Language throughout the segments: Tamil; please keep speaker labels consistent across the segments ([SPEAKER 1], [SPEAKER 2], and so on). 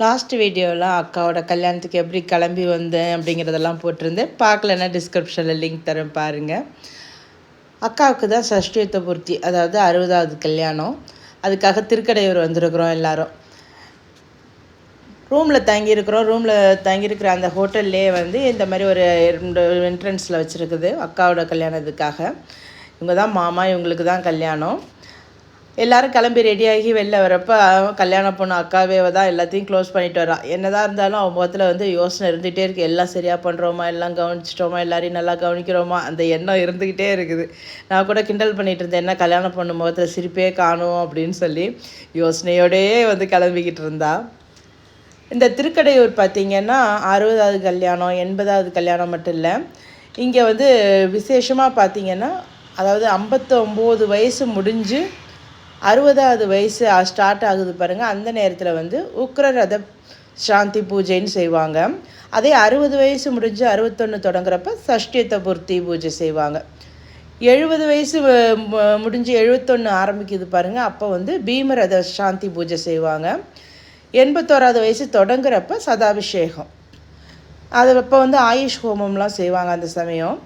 [SPEAKER 1] லாஸ்ட் வீடியோவில் அக்காவோட கல்யாணத்துக்கு எப்படி கிளம்பி வந்தேன் அப்படிங்கிறதெல்லாம் போட்டிருந்தேன். பார்க்கலன்னா டிஸ்கிரிப்ஷனில் லிங்க் தரேன் பாருங்கள் அக்காவுக்கு தான் சஷ்டியுத்த பூர்த்தி அதாவது அறுபதாவது கல்யாணம். அதுக்காக திருக்கடையூர் வந்திருக்கிறோம் எல்லாரும். ரூமில் தங்கியிருக்கிறோம். ரூமில் தங்கியிருக்கிற அந்த ஹோட்டல்லே வந்து இந்த மாதிரி ஒரு ரெண்டு என்ட்ரன்ஸில் வச்சுருக்குது அக்காவோட கல்யாணத்துக்காக. இவங்க தான் மாமா இவங்களுக்கு தான் கல்யாணம். எல்லாரும் கிளம்பி ரெடியாகி வெளில வரப்போ கல்யாணம் பொண்ணு அக்காவே தான் எல்லாத்தையும் க்ளோஸ் பண்ணிட்டு வரா என்னதான் இருந்தாலும் அவன் முகத்தில் வந்து யோசனை இருந்துகிட்டே இருக்குது எல்லாம் சரியாக பண்ணுறோமா எல்லாம் கவனிச்சிட்டோமா? எல்லாரையும் நல்லா கவனிக்கிறோமா? அந்த எண்ணம் இருந்துக்கிட்டே இருக்குது. நான் கூட கிண்டல் பண்ணிகிட்டு இருந்தேன். என்ன கல்யாணம் பொண்ணு முகத்தில் சிரிப்பே காணும் அப்படின்னு சொல்லி யோசனையோடையே வந்து கிளம்பிக்கிட்டு இருந்தா. இந்த திருக்கடையூர் பார்த்திங்கன்னா அறுபதாவது கல்யாணம் எண்பதாவது கல்யாணம் மட்டும் இல்லை. இங்கே வந்து விசேஷமாக பார்த்திங்கன்னா அதாவது ஐம்பத்தொம்போது வயசு முடிஞ்சு அறுபதாவது வயசு ஸ்டார்ட் ஆகுது பாருங்கள் அந்த நேரத்தில் வந்து உக்ரரத சாந்தி பூஜைன்னு செய்வாங்க. அதே அறுபது வயசு முடிஞ்சு அறுபத்தொன்று தொடங்குறப்ப சஷ்டியத்தை பூர்த்தி பூஜை செய்வாங்க. எழுபது வயசு முடிஞ்சு எழுபத்தொன்று ஆரம்பிக்குது பாருங்கள் அப்போ வந்து பீமரத சாந்தி பூஜை செய்வாங்க. எண்பத்தோராது வயசு தொடங்குறப்ப சதாபிஷேகம். அது அப்போ வந்து ஆயுஷ் ஹோமம்லாம் செய்வாங்க அந்த சமயம்.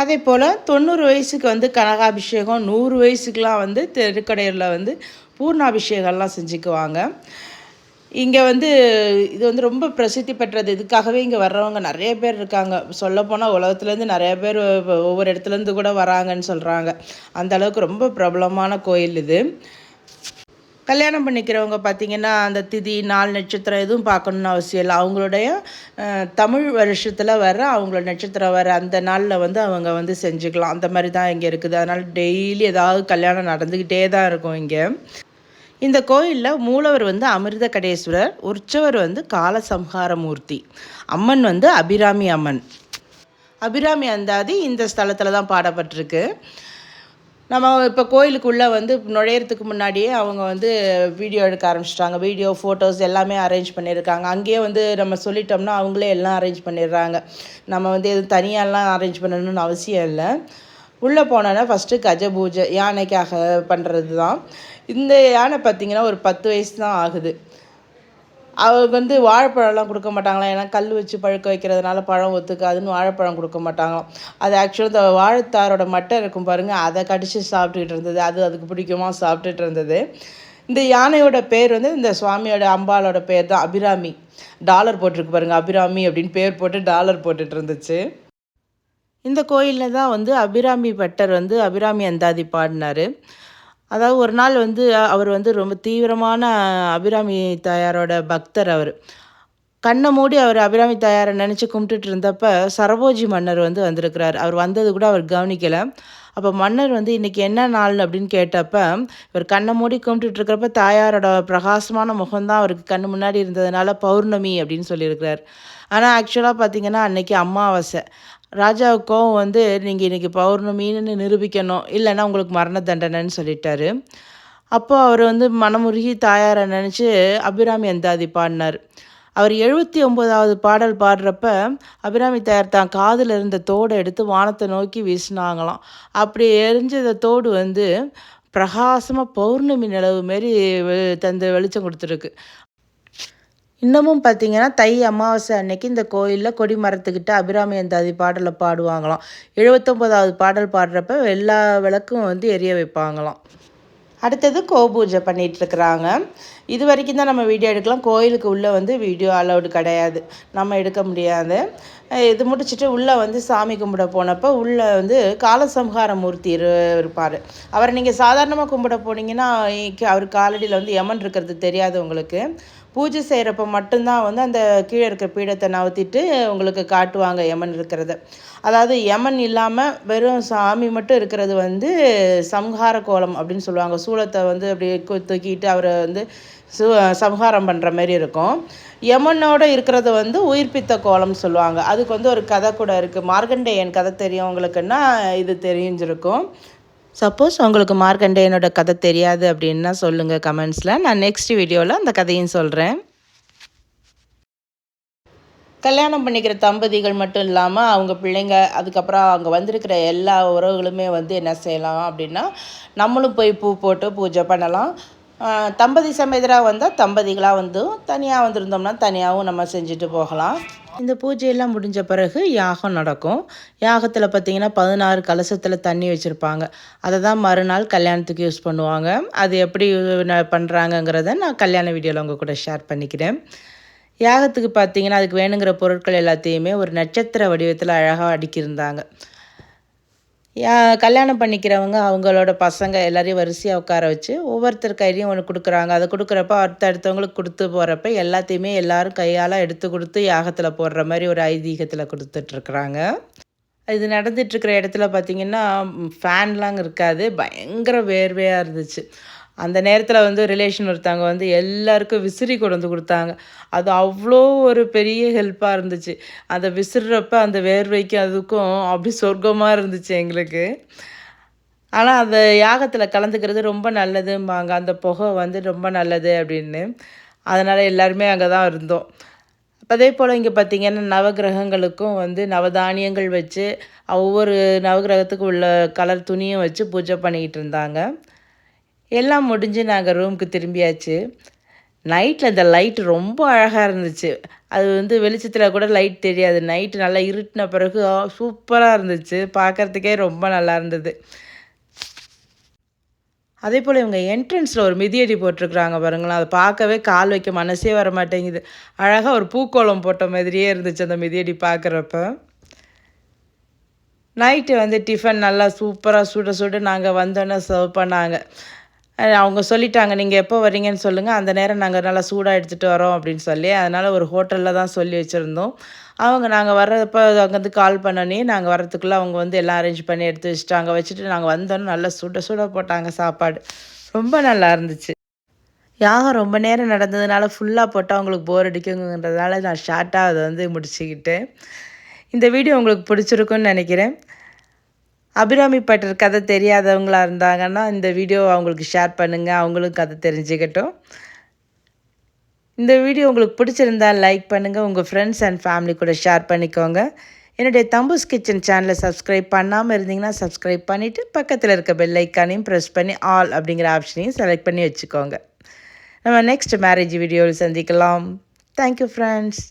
[SPEAKER 1] அதே போல் தொண்ணூறு வயசுக்கு வந்து கனகாபிஷேகம் நூறு வயசுக்கெலாம் வந்து திருக்கடையூரில் வந்து பூர்ணாபிஷேகம்லாம் செஞ்சுக்குவாங்க. இங்கே வந்து இது வந்து ரொம்ப பிரசித்தி பெற்றது. இதுக்காகவே இங்கே வர்றவங்க நிறைய பேர் இருக்காங்க. சொல்லப்போனால் உலகத்துலேருந்து நிறைய பேர் ஒவ்வொரு இடத்துலேருந்து கூட வராங்கன்னு சொல்கிறாங்க அந்த அளவுக்கு ரொம்ப பிரபலமான கோயில் இது. கல்யாணம் பண்ணிக்கிறவங்க பார்த்திங்கன்னா அந்த திதி நாள் நட்சத்திரம் எதுவும் பார்க்கணுன்னு அவசியம் இல்லை. அவங்களுடைய தமிழ் வருஷத்தில் வர அவங்களோட நட்சத்திரம் வர அந்த நாளில் வந்து அவங்க வந்து செஞ்சுக்கலாம். அந்த மாதிரி தான் இங்கே இருக்குது. அதனால் டெய்லி ஏதாவது கல்யாணம் நடந்துக்கிட்டே தான் இருக்கும் இங்கே. இந்த கோயிலில் மூலவர் வந்து அமிர்த கடேஸ்வரர் உற்சவர் வந்து காலசம்ஹாரமூர்த்தி. அம்மன் வந்து அபிராமி அம்மன். அபிராமி அந்தாதி இந்த ஸ்தலத்தில் தான் பாடப்பட்டிருக்கு. நம்ம இப்போ கோயிலுக்குள்ளே வந்து நுழையிறதுக்கு முன்னாடியே அவங்க வந்து வீடியோ எடுக்க ஆரம்பிச்சிட்டாங்க. வீடியோ ஃபோட்டோஸ் எல்லாமே அரேஞ்ச் பண்ணியிருக்காங்க. அங்கேயே வந்து நம்ம சொல்லிட்டோம்னா அவங்களே எல்லாம் அரேஞ்ச் பண்ணிடுறாங்க. நம்ம வந்து எதுவும் தனியாலாம் அரேஞ்ச் பண்ணணும்னு அவசியம் இல்லை. உள்ளே போனோன்னா ஃபஸ்ட்டு கஜ பூஜை யானைக்காக பண்ணுறது தான் இந்த யானை பார்த்திங்கன்னா ஒரு பத்து வயசு தான் ஆகுது. அவங்க வந்து வாழைப்பழம்லாம் கொடுக்க மாட்டாங்களாம். ஏன்னா கல் வச்சு பழுக்க வைக்கிறதுனால பழம் ஒத்துக்காதுன்னு வாழைப்பழம் கொடுக்க மாட்டாங்களாம். அது ஆக்சுவலாக இந்த வாழைத்தாரோட மட்டை இருக்கும் பாருங்கள் அதை கடிச்சு சாப்பிட்டுக்கிட்டு இருந்தது. அது அதுக்கு பிடிக்குமா சாப்பிட்டுட்டு இருந்தது. இந்த யானையோட பேர் வந்து இந்த சுவாமியோட அம்பாலோட பேர் தான் அபிராமி. டாலர் போட்டிருக்கு பாருங்கள் அபிராமி அப்படின்னு பேர் போட்டு டாலர் போட்டுட்டு இருந்துச்சு. இந்த கோயிலில் தான் வந்து அபிராமி பட்டர் வந்து அபிராமி அந்தாதி பாடினார். அதாவது ஒரு நாள் வந்து அவர் வந்து ரொம்ப தீவிரமான அபிராமி தாயாரோட பக்தர் அவர். கண்ணை மூடி அவர் அபிராமி தாயாரை நினச்சி கும்பிட்டுட்டு இருந்தப்ப சரபோஜி மன்னர் வந்து வந்திருக்கிறார். அவர் வந்தது கூட அவர் கவனிக்கலை. அப்போ மன்னர் வந்து இன்றைக்கி என்ன நாள் அப்படின்னு கேட்டப்ப இவர் கண்ணை மூடி கும்பிட்டுட்டு இருக்கிறப்ப தாயாரோட பிரகாசமான முகம்தான் அவருக்கு கண்ணு முன்னாடி இருந்ததுனால பௌர்ணமி அப்படின்னு சொல்லியிருக்கிறார். ஆனால் ஆக்சுவலாக பார்த்தீங்கன்னா அன்றைக்கி அமாவாசை. ராஜாவுக்கும் வந்து நீங்கள் இன்றைக்கி பௌர்ணமின்னு நிரூபிக்கணும். இல்லைன்னா உங்களுக்கு மரண தண்டனைன்னு சொல்லிட்டாரு. அப்போ அவர் வந்து மனமுருகி தாயாரை நினச்சி அபிராமி அந்தாதி பாடினார். அவர் எழுபத்தி ஒம்போதாவது பாடல் பாடுறப்ப அபிராமி தாயார் தான் காதில் இருந்த தோடை எடுத்து வானத்தை நோக்கி வீசினாங்களாம். அப்படி எரிஞ்சத தோடு வந்து பிரகாசமாக பௌர்ணமி நிலவு மாரி தந்து வெளிச்சம் கொடுத்துருக்கு. இன்னமும் பார்த்தீங்கன்னா தை அமாவாசை அன்னைக்கு இந்த கோயிலில் கொடி மரத்துக்கிட்ட அபிராமி அந்தாதி பாடலை பாடுவாங்களாம். எழுபத்தொம்போதாவது பாடல் பாடுறப்ப எல்லா விளக்கும் வந்து எரிய வைப்பாங்களாம். அடுத்தது கோபூஜை பண்ணிகிட்ருக்குறாங்க இது வரைக்கும் தான் நம்ம வீடியோ எடுக்கலாம். கோயிலுக்கு உள்ளே வந்து வீடியோ அலௌடு கிடையாது. நம்ம எடுக்க முடியாது. இது முடிச்சுட்டு உள்ளே வந்து சாமி கும்பிட போனப்போ உள்ளே வந்து காலசம்ஹார மூர்த்தி இரு இருப்பார். அவரை நீங்கள் சாதாரணமாக கும்பிட போனீங்கன்னா அவர் காலடியில் வந்து யமன் இருக்கிறது தெரியாது உங்களுக்கு. பூஜை செய்கிறப்ப மட்டும்தான் வந்து அந்த கீழே இருக்கிற பீடத்தை நவுத்திட்டு உங்களுக்கு காட்டுவாங்க யமன் இருக்கிறத. அதாவது யமன் இல்லாமல் வெறும் சாமி மட்டும் இருக்கிறது வந்து சம்ஹார கோலம் அப்படின்னு சொல்லுவாங்க. சூளத்தை வந்து அப்படியே தூக்கிட்டு அவரை வந்து சு சம்ஹாரம் பண்ணுற மாதிரி இருக்கும். யமனோட இருக்கிறது வந்து உயிர்ப்பித்த கோலம்னு சொல்லுவாங்க. அதுக்கு வந்து ஒரு கதை கூட இருக்குது மார்கண்டேயன் கதை தெரியும் உங்களுக்குன்னா இது தெரிஞ்சிருக்கும். சப்போஸ் உங்களுக்கு மார்க்கண்டேயனோட கதை தெரியாது அப்படின்னா சொல்லுங்கள் கமெண்ட்ஸில். நான் நெக்ஸ்ட் வீடியோவில் அந்த கதையும் சொல்கிறேன் கல்யாணம் பண்ணிக்கிற தம்பதிகள் மட்டும் இல்லாமல் அவங்க பிள்ளைங்க அதுக்கப்புறம் அங்கே வந்திருக்கிற எல்லா உறவுகளுமே வந்து என்ன செய்யலாம் அப்படின்னா நம்மளும் போய் பூ போட்டு பூஜை பண்ணலாம். தம்பதி சமேதராக வந்தால் தம்பதிகளாக வந்தும் தனியாக வந்திருந்தோம்னா தனியாகவும் நம்ம செஞ்சுட்டு போகலாம். இந்த பூஜையெல்லாம் முடிஞ்ச பிறகு யாகம் நடக்கும். யாகத்தில் பார்த்திங்கன்னா பதினாறு கலசத்தில் தண்ணி வச்சுருப்பாங்க. அதை தான் மறுநாள் கல்யாணத்துக்கு யூஸ் பண்ணுவாங்க. அது எப்படி பண்ணுறாங்கங்கிறத நான் கல்யாண வீடியோவில் உங்கள் கூட ஷேர் பண்ணிக்கிறேன். யாகத்துக்கு பார்த்திங்கன்னா அதுக்கு வேணுங்கிற பொருட்கள் எல்லாத்தையுமே ஒரு நட்சத்திர வடிவத்தில் அழகாக அடுக்கியிருந்தாங்க. கல்யாணம் பண்ணிக்கிறவங்க அவங்களோட பசங்க எல்லாரையும் வரிசையாக உட்கார வச்சு ஒவ்வொருத்தர் கையிலையும் ஒன்று கொடுக்குறாங்க. அதை கொடுக்குறப்ப அடுத்த அடுத்தவங்களுக்கு கொடுத்து போகிறப்ப எல்லாத்தையுமே எல்லாரும் கையால் எடுத்து கொடுத்து யாகத்தில் போடுற மாதிரி ஒரு ஐதீகத்தில் கொடுத்துட்ருக்குறாங்க. இது நடந்துட்டுருக்கிற இடத்துல பார்த்திங்கன்னா ஃபேன்லாம் இருக்காது. பயங்கர வேர்வையாக இருந்துச்சு. அந்த நேரத்தில் வந்து ரிலேஷன் ஒருத்தவங்க வந்து எல்லாருக்கும் விசிறி கொண்டு வந்து கொடுத்தாங்க. அது அவ்வளோ ஒரு பெரிய ஹெல்ப்பாக இருந்துச்சு. அதை விசிறப்ப அந்த வேர்வைக்கும் அதுக்கும் அப்படி சொர்க்கமாக இருந்துச்சு எங்களுக்கு. ஆனால் அந்த யாகத்தில் கலந்துக்கிறது ரொம்ப நல்லதும்பாங்க. அந்த புகை வந்து ரொம்ப நல்லது அப்படின்னு. அதனால் எல்லாருமே அங்கே தான் இருந்தோம். அதே போல் இங்கே பார்த்திங்கன்னா நவகிரகங்களுக்கும் வந்து நவதானியங்கள் வச்சு ஒவ்வொரு நவகிரகத்துக்கு உள்ள கலர் துணியும் வச்சு பூஜை பண்ணிக்கிட்டு இருந்தாங்க. எல்லாம் முடிஞ்சு நாங்கள் ரூமுக்கு திரும்பியாச்சு. நைட்டில் அந்த லைட் ரொம்ப அழகாக இருந்துச்சு. அது வந்து வெளிச்சத்தில் கூட லைட் தெரியாது. நைட்டு நல்லா இருட்டின பிறகு சூப்பராக இருந்துச்சு. பார்க்குறதுக்கே ரொம்ப நல்லா இருந்தது. அதே போல் இவங்க என்ட்ரன்ஸில் ஒரு மிதியடி போட்டிருக்குறாங்க பாருங்களேன். அதை பார்க்கவே கால் வைக்க மனசே வர மாட்டேங்குது. அழகாக ஒரு பூக்கோளம் போட்ட மாதிரியே இருந்துச்சு அந்த மிதியடி பார்க்குறப்ப. நைட்டு வந்து டிஃபன் நல்லா சூப்பராக சுட சுட நாங்கள் வந்தோன்னே சர்வ் பண்ணாங்க. அவங்க சொல்லிட்டாங்க நீங்கள் எப்போ வரீங்கன்னு சொல்லுங்கள் அந்த நேரம் நாங்கள் நல்லா சூடாக எடுத்துகிட்டு வரோம் அப்படின்னு சொல்லி அதனால் ஒரு ஹோட்டலில் தான் சொல்லி வச்சுருந்தோம். அவங்க நாங்கள் வர்றப்போ அங்கேருந்து கால் பண்ணனே நாங்கள் வரத்துக்குள்ளே அவங்க வந்து எல்லாம் அரேஞ்ச் பண்ணி எடுத்து வச்சுட்டாங்க. வச்சுட்டு நாங்கள் வந்தோன்னே நல்லா சுட சுட போட்டாங்க சாப்பாடு. ரொம்ப நல்லா இருந்துச்சு. யாகம் ரொம்ப நேரம் நடந்ததுனால ஃபுல்லாக போட்டால் அவங்களுக்கு போர் அடிக்குங்கிறதுனால நான் ஷார்ட்டாக அதை வந்து முடிச்சுக்கிட்டேன். இந்த வீடியோ உங்களுக்கு பிடிச்சிருக்குன்னு நினைக்கிறேன். அபிராமி பட்டர் கதை தெரியாதவங்களாக இருந்தாங்கன்னா இந்த வீடியோ அவங்களுக்கு ஷேர் பண்ணுங்கள் அவங்களும் கதை தெரிஞ்சுக்கட்டும். இந்த வீடியோ உங்களுக்கு பிடிச்சிருந்தால் லைக் பண்ணுங்கள் உங்கள் ஃப்ரெண்ட்ஸ் அண்ட் ஃபேமிலி கூட ஷேர் பண்ணிக்கோங்க. என்னுடைய தம்பூஸ் கிச்சன் சேனலை சப்ஸ்கிரைப் பண்ணாமல் இருந்தீங்கன்னா சப்ஸ்கிரைப் பண்ணிவிட்டு பக்கத்தில் இருக்க பெல் ஐக்கானையும் ப்ரெஸ் பண்ணி ஆல் அப்படிங்கிற ஆப்ஷனையும் செலக்ட் பண்ணி வச்சுக்கோங்க. நம்ம நெக்ஸ்ட் மேரேஜ் வீடியோவில் சந்திக்கலாம். Thank you friends